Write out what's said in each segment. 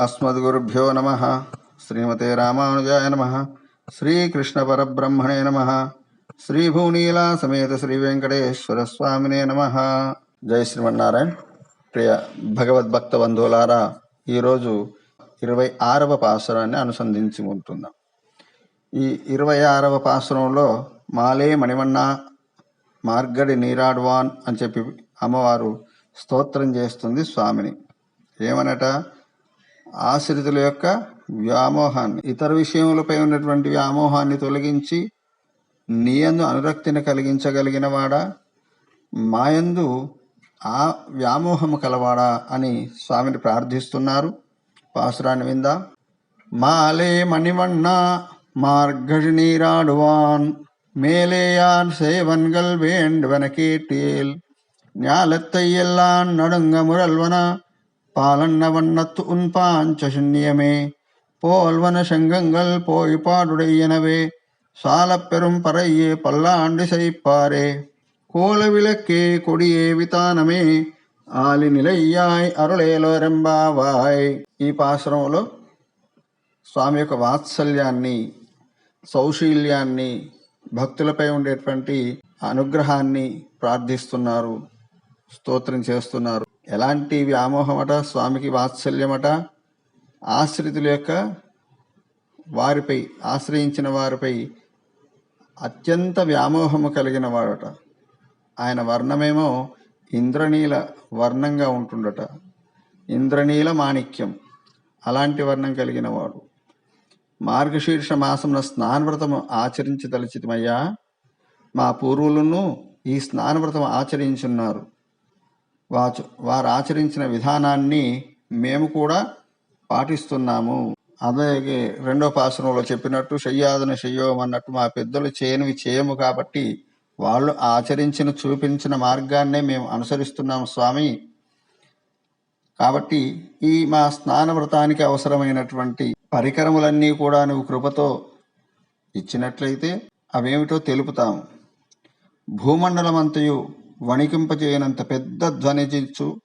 అస్మద్గురుభ్యో నమ. శ్రీమతే రామానుజాయ నమ. శ్రీకృష్ణ పరబ్రహ్మణే నమ. శ్రీభూనీలా సమేత శ్రీ వెంకటేశ్వర స్వామినే నమ. జై శ్రీమన్నారాయణ. ప్రియ భగవద్భక్త బంధువులారా ఈరోజు ఇరవై ఆరవ పాసురాన్ని అనుసంధించి ఉంటున్నాం. ఈ ఇరవై ఆరవ పాసురంలో మాలే మణిమన్న మార్గడి నీరాడ్వాన్ అని చెప్పి అమ్మవారు స్తోత్రం చేస్తుంది స్వామిని. ఏమనట? ఆశ్రితుల యొక్క వ్యామోహాన్ని ఇతర విషయములపై ఉన్నటువంటి వ్యామోహాన్ని తొలగించి నీయందు అనురక్తిని కలిగించగలిగిన వాడా మాయందు ఆ వ్యామోహము కలవాడా అని స్వామిని ప్రార్థిస్తున్నారు. పాసురాన్ని విందా. మాలే మణిమన్న మార్గణీరాడువాన్ మేలేయాన్ சேவன்கள் வேண்டுவன கேட்டேல் ஞாலத்தை எல்லாம் నడుంగ முரல்வனா பாலன்ன வண்ணத்து உன் பாஞ்சசூன்யமே போல்வன சங்கங்கள் போய் பாடுடையனவே சாலப் பெரும் பறையே பல்லாண்டு செய்ப்பாரே கோல விளக்கே கொடியே వితానమే ఆలి నిలయ్యాయ్ అరుళేలో రెంబావాయ్ ఈ పాశ్రమంలో స్వామి యొక్క వాత్సల్యాన్ని సౌశీల్యాన్ని భక్తులపై ఉండేటువంటి అనుగ్రహాన్ని ప్రార్థిస్తున్నారు స్తోత్రం చేస్తున్నారు ఎలాంటి వ్యామోహమట స్వామికి వాత్సల్యమట ఆశ్రితుల యొక్క వారిపై ఆశ్రయించిన వారిపై అత్యంత వ్యామోహము కలిగిన వాడట. ఆయన వర్ణమేమో ఇంద్రనీల వర్ణంగా ఉంటుండట. ఇంద్రనీల మాణిక్యం అలాంటి వర్ణం కలిగిన వాడు. మార్గశీర్ష మాసమున స్నానవ్రతము ఆచరించదలిచితమయ్యా మా పూర్వులను ఈ స్నానవ్రతం ఆచరించున్నారు. వాచు వారు ఆచరించిన విధానాన్ని మేము కూడా పాటిస్తున్నాము. అలాగే రెండో పాసనంలో చెప్పినట్టు శయ్యాదన శయ్యోం అన్నట్టు మా పెద్దలు చేయనివి చేయము కాబట్టి వాళ్ళు ఆచరించిన చూపించిన మార్గాన్నే మేము అనుసరిస్తున్నాం స్వామి. కాబట్టి ఈ మా స్నాన వ్రతానికి అవసరమైనటువంటి పరికరములన్నీ కూడా నువ్వు కృపతో ఇచ్చినట్లయితే అవేమిటో తెలుపుతాము. భూమండలమంతయు వణికింపచేయనంత పెద్ద ధ్వనిజిచ్చు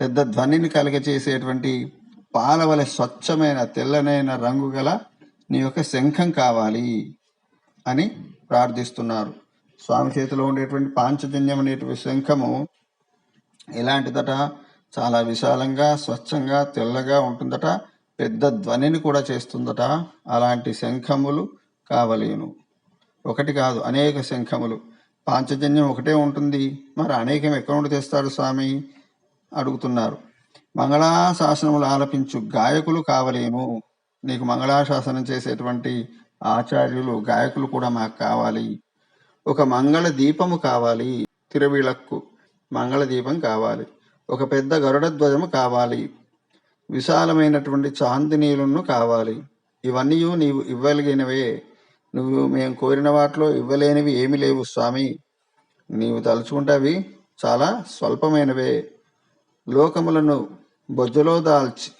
పెద్ద ధ్వనిని కలగచేసేటువంటి పాలవలె స్వచ్ఛమైన తెల్లనైన రంగు గల నీ యొక్క శంఖం కావాలి అని ప్రార్థిస్తున్నారు. స్వామి చేతిలో ఉండేటువంటి పాంచజన్యం అనేటువంటి శంఖము ఎలాంటిదట? చాలా విశాలంగా స్వచ్ఛంగా తెల్లగా ఉంటుందట పెద్ద ధ్వనిని కూడా చేస్తుందట. అలాంటి శంఖములు కావలేను. ఒకటి కాదు అనేక శంఖములు. పాంచజన్యం ఒకటే ఉంటుంది. మరి అనేకం ఎక్కడ నుండి తెస్తాడు స్వామి? అడుగుతున్నారు. మంగళాశాసనములు ఆలపించు గాయకులు కావలేము. నీకు మంగళాశాసనం చేసేటువంటి ఆచార్యులు గాయకులు కూడా మాకు కావాలి. ఒక మంగళ దీపము కావాలి. తిరువిళక్కు మంగళ దీపం కావాలి. ఒక పెద్ద గరుడ ధ్వజము కావాలి. విశాలమైనటువంటి చాందినీలను కావాలి. ఇవన్నీ నీవు ఇవ్వగలిగినవే. నువ్వు మేము కోరిన వాటిలో ఇవ్వలేనివి ఏమి లేవు స్వామి. నీవు తలుచుకుంటే అవి చాలా స్వల్పమైనవే. లోకములను బొజ్జలో దాల్చి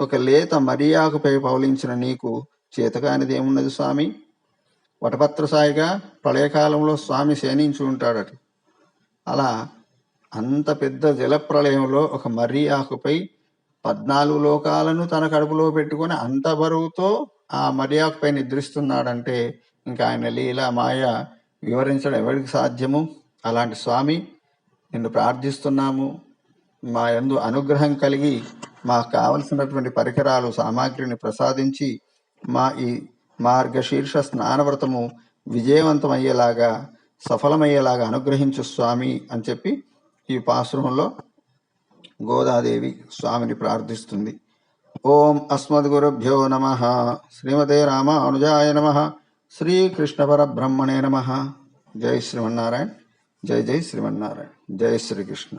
ఒక లేత మరియాకుపై పౌలించిన నీకు చేతకానిది ఏమున్నది స్వామి? వటపత్ర సాయిగా ప్రళయకాలంలో స్వామి శయనించి ఉంటాడట. అలా అంత పెద్ద జలప్రళయంలో ఒక మర్రి ఆకుపై పద్నాలుగు లోకాలను తన కడుపులో పెట్టుకొని అంత బరువుతో ఆ మర్యాద పై నిద్రిస్తున్నాడంటే ఇంకా ఆయన లీల మాయ వివరించడం ఎవరికి సాధ్యము? అలాంటి స్వామి నిన్ను ప్రార్థిస్తున్నాము. మా యందు అనుగ్రహం కలిగి మాకు కావలసినటువంటి పరికరాలు సామాగ్రిని ప్రసాదించి మా ఈ మార్గశీర్ష స్నానవ్రతము విజయవంతమయ్యేలాగా సఫలమయ్యేలాగా అనుగ్రహించు స్వామి అని చెప్పి ఈ పాశ్రమంలో గోదాదేవి స్వామిని ప్రార్థిస్తుంది. ఓం అస్మద్గురుభ్యో నమ. శ్రీమతే రామానుజాయ నమ. శ్రీకృష్ణపరబ్రహ్మణే నమ. జై శ్రీమన్నారాయణ. జై జై శ్రీమన్నారాయణ. జై శ్రీకృష్ణ.